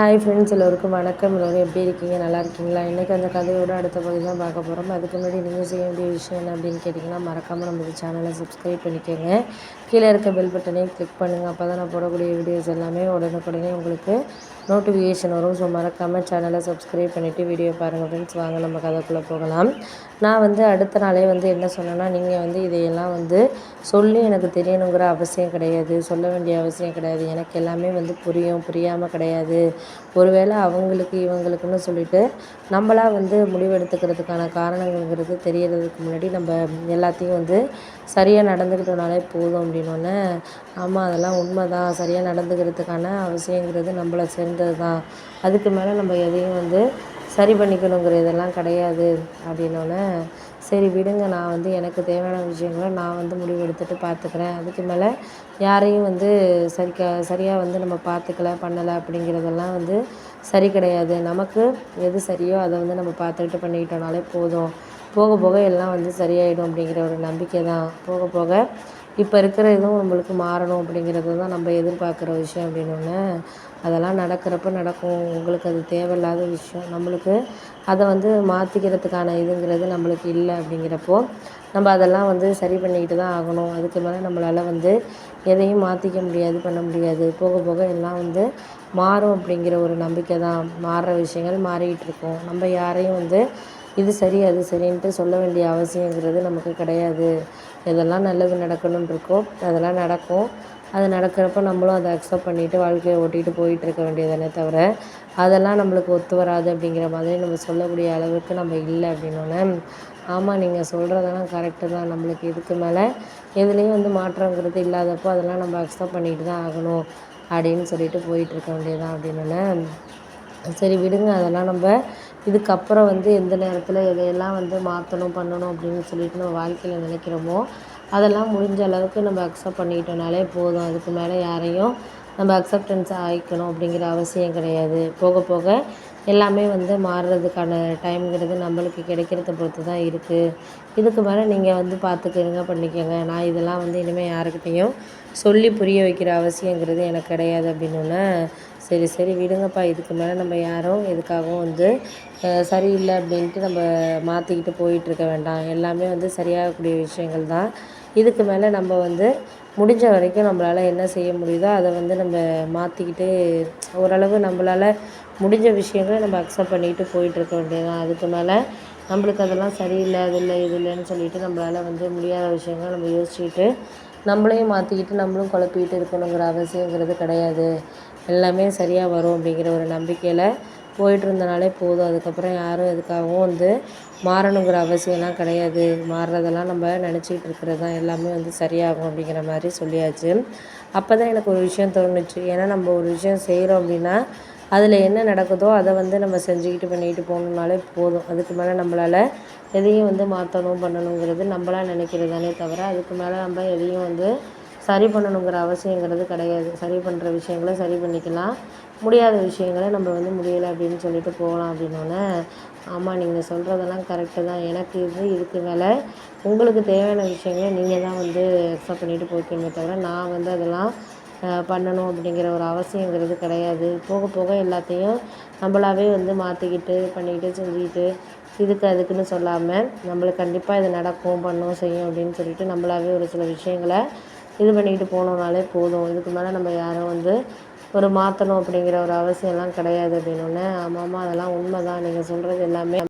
Hi friends எல்லோருக்கும் வணக்கம். எல்லோரும் எப்படி இருக்கீங்க? நல்லா இருக்கீங்களா? இன்றைக்கி அந்த கதையோட அடுத்த பகுதி தான் பார்க்க போகிறோம் அதுக்கு முன்னாடி நீங்கள் செய்ய வேண்டிய விஷயம் என்ன அப்படின்னு கேட்டிங்கன்னா மறக்காமல் நம்ம சேனலை சப்ஸ்கிரைப் பண்ணிக்கோங்க. கீழே இருக்க பெல் பட்டனையும் கிளிக் பண்ணுங்கள் அப்போ தான் நான் போடக்கூடிய வீடியோஸ் எல்லாமே உடனுக்குடனே உங்களுக்கு நோட்டிஃபிகேஷன் வரும். ஸோ மறக்காமல் சேனலை சப்ஸ்கிரைப் பண்ணிவிட்டு வீடியோ பாருங்கள் ஃப்ரெண்ட்ஸ் வாங்க நம்ம கதைக்குள்ளே போகலாம். நான் வந்து அடுத்த நாளே வந்து என்ன சொன்னேன்னா நீங்கள் வந்து இதையெல்லாம் வந்து சொல்லி எனக்கு தெரியணுங்கிற அவசியம் கிடையாது. சொல்ல வேண்டிய அவசியம் கிடையாது. எனக்கு எல்லாமே வந்து புரியும். புரியாமல் கிடையாது. ஒருவேளை அவங்களுக்கு இவங்களுக்குன்னு சொல்லிட்டு நம்மளா வந்து முடிவெடுத்துக்கிறதுக்கான காரணங்கள்ங்கிறது தெரியறதுக்கு முன்னாடி நம்ம எல்லாத்தையும் வந்து சரியாக நடந்துக்கிட்டோனாலே போதும் அப்படின்னோடனே ஆமாம் அதெல்லாம் உண்மை தான் சரியாக நடந்துக்கிறதுக்கான அவசியங்கிறது நம்மள சேர்ந்தது தான் அதுக்கு மேலே நம்ம எதையும் வந்து சரி பண்ணிக்கணுங்கிற இதெல்லாம் கிடையாது அப்படின்னோடனே சரி விடுங்க நான் வந்து எனக்கு தேவையான விஷயங்களை நான் வந்து முடிவு பார்த்துக்கிறேன். அதுக்கு மேலே யாரையும் வந்து சரிக்க சரியாக வந்து நம்ம பார்த்துக்கல பண்ணலை அப்படிங்கிறதெல்லாம் வந்து சரி கிடையாது. நமக்கு எது சரியோ அதை வந்து நம்ம பார்த்துக்கிட்டு பண்ணிக்கிட்டோனாலே போதும். போக போக எல்லாம் வந்து சரியாயிடும் அப்படிங்கிற ஒரு நம்பிக்கை தான். போக போக இப்போ இருக்கிற இதுவும் நம்மளுக்கு மாறணும் அப்படிங்கிறது தான் நம்ம எதிர்பார்க்குற விஷயம் அப்படின்னோடனே அதெல்லாம் நடக்கிறப்ப நடக்கும். உங்களுக்கு அது தேவையில்லாத விஷயம். நம்மளுக்கு அதை வந்து மாற்றிக்கிறதுக்கான இதுங்கிறது நம்மளுக்கு இல்லை அப்படிங்கிறப்போ நம்ம அதெல்லாம் வந்து சரி பண்ணிக்கிட்டு தான் ஆகணும். அதுக்கு மேலே நம்மளால் வந்து எதையும் மாற்றிக்க முடியாது பண்ண முடியாது. போக போக எல்லாம் வந்து மாறும் அப்படிங்கிற ஒரு நம்பிக்கை தான். மாறுற விஷயங்கள் மாறிக்கிட்டு இருக்கும். நம்ம யாரையும் வந்து இது சரி அது சரின்ட்டு சொல்ல வேண்டிய அவசியங்கிறது நமக்கு கிடையாது. எதெல்லாம் நல்லது நடக்கணும்னு இருக்கோ அதெல்லாம் நடக்கும். அது நடக்கிறப்ப நம்மளும் அதை அக்செப்ட் பண்ணிவிட்டு வாழ்க்கையை ஓட்டிகிட்டு போயிட்டு இருக்க வேண்டியதானே தவிர அதெல்லாம் நம்மளுக்கு ஒத்து வராது அப்படிங்கிற மாதிரி நம்ம சொல்லக்கூடிய அளவுக்கு நம்ம இல்லை அப்படின்னோன்னே ஆமாம் நீங்கள் சொல்கிறதெல்லாம் கரெக்டு தான். நம்மளுக்கு இதுக்கு மேலே எதுலேயும் வந்து மாற்றங்கிறது இல்லாதப்போ அதெல்லாம் நம்ம அக்செப்ட் பண்ணிட்டு தான் ஆகணும் அப்படின்னு சொல்லிட்டு போயிட்டு இருக்க வேண்டியதான் அப்படின்னோன்னே சரி விடுங்க. அதெல்லாம் நம்ம இதுக்கப்புறம் வந்து எந்த நேரத்தில் எதையெல்லாம் வந்து மாற்றணும் பண்ணணும் அப்படின்னு சொல்லிட்டு நம்ம வாழ்க்கையில் நினைக்கிறோமோ அதெல்லாம் முடிஞ்ச அளவுக்கு நம்ம அக்செப்ட் பண்ணிக்கிட்டோனாலே போதும். அதுக்கு மேலே யாரையும் நம்ம அக்செப்டன்ஸ் ஆகிக்கணும் அப்படிங்கிற அவசியம் கிடையாது. போக போக எல்லாமே வந்து மாறுறதுக்கான டைம்ங்கிறது நம்மளுக்கு கிடைக்கிறத பொறுத்து தான் இருக்குது இதுக்கு மேலே நீங்கள் வந்து பார்த்துக்கங்க பண்ணிக்கோங்க. நான் இதெல்லாம் வந்து இனிமேல் யாருக்கிட்டேயும் சொல்லி புரிய வைக்கிற அவசியங்கிறது எனக்கு கிடையாது அப்படின்னு சரி சரி விடுங்கப்பா. இதுக்கு மேலே நம்ம யாரும் எதுக்காகவும் வந்து சரியில்லை அப்படின்ட்டு நம்ம மாற்றிக்கிட்டு போயிட்டுருக்க வேண்டாம். எல்லாமே வந்து சரியாகக்கூடிய விஷயங்கள் தான். இதுக்கு மேலே நம்ம வந்து முடிஞ்ச வரைக்கும் நம்மளால் என்ன செய்ய முடியுதோ அதை வந்து நம்ம மாற்றிக்கிட்டு ஓரளவு நம்மளால் முடிஞ்ச விஷயங்களை நம்ம அக்செப்ட் பண்ணிக்கிட்டு போயிட்டுருக்க வேண்டியதான் அதுக்கு மேலே நம்மளுக்கு அதெல்லாம் சரியில்லை அது இல்லை இது இல்லைன்னு சொல்லிட்டு நம்மளால் வந்து முடியாத விஷயங்களை நம்ம யோசிச்சுட்டு நம்மளையும் மாற்றிக்கிட்டு நம்மளும் குழப்பிக்கிட்டு இருக்கணுங்கிற அவசியங்கிறது கிடையாது. எல்லாமே சரியாக வரும் அப்படிங்கிற ஒரு நம்பிக்கையில் போயிட்டு இருந்தனாலே போதும். அதுக்கப்புறம் யாரும் எதுக்காகவும் வந்து மாறணுங்கிற அவசியம்லாம் கிடையாது. மாறுறதெல்லாம் நம்ம நினச்சிக்கிட்டு இருக்கிறது தான் எல்லாமே வந்து சரியாகும் அப்படிங்கிற மாதிரி சொல்லியாச்சு. அப்போ தான் எனக்கு ஒரு விஷயம் தோணுச்சு. ஏன்னா நம்ம ஒரு விஷயம் செய்கிறோம் அப்படின்னா அதில் என்ன நடக்குதோ அதை வந்து நம்ம செஞ்சுக்கிட்டு பண்ணிக்கிட்டு போகணுன்னாலே போதும். அதுக்கு மேலே நம்மளால் எதையும் வந்து மாற்றணும் பண்ணணுங்கிறது நம்மளாக நினைக்கிறதானே தவிர அதுக்கு மேலே நம்ம எதையும் வந்து சரி பண்ணணுங்கிற அவசியங்கிறது கிடையாது. சரி பண்ணுற விஷயங்களை சரி பண்ணிக்கலாம். முடியாத விஷயங்களை நம்ம வந்து முடியலை அப்படின்னு சொல்லிட்டு போகலாம் அப்படின்னோடனே ஆமாம் நீங்கள் சொல்கிறதெல்லாம் கரெக்டு தான். எனக்கு இது இதுக்கு மேலே உங்களுக்கு தேவையான விஷயங்களை நீங்கள் தான் வந்து அக்செப்ட் பண்ணிட்டு போய்க்கணுமே தவிர நான் வந்து அதெல்லாம் பண்ணணும் அப்படிங்கிற ஒரு அவசியங்கிறது கிடையாது. போக போக எல்லாத்தையும் நம்மளாவே வந்து மாற்றிக்கிட்டு பண்ணிக்கிட்டு செஞ்சுக்கிட்டு இதுக்கு அதுக்குன்னு சொல்லாமல் நம்மளுக்கு கண்டிப்பாக இது நடக்கும் பண்ணும் செய்யும் அப்படின்னு சொல்லிட்டு நம்மளாவே ஒரு சில விஷயங்களை இது பண்ணிக்கிட்டு போனோம்னாலே போதும். இதுக்கு மேலே நம்ம யாரும் வந்து ஒரு மாற்றணும் அப்படிங்கிற ஒரு அவசியம்லாம் கிடையாது அப்படின்னு. ஆமாம் ஆமாம் அதெல்லாம் உண்மை தான் நீங்கள் சொல்கிறது எல்லாமே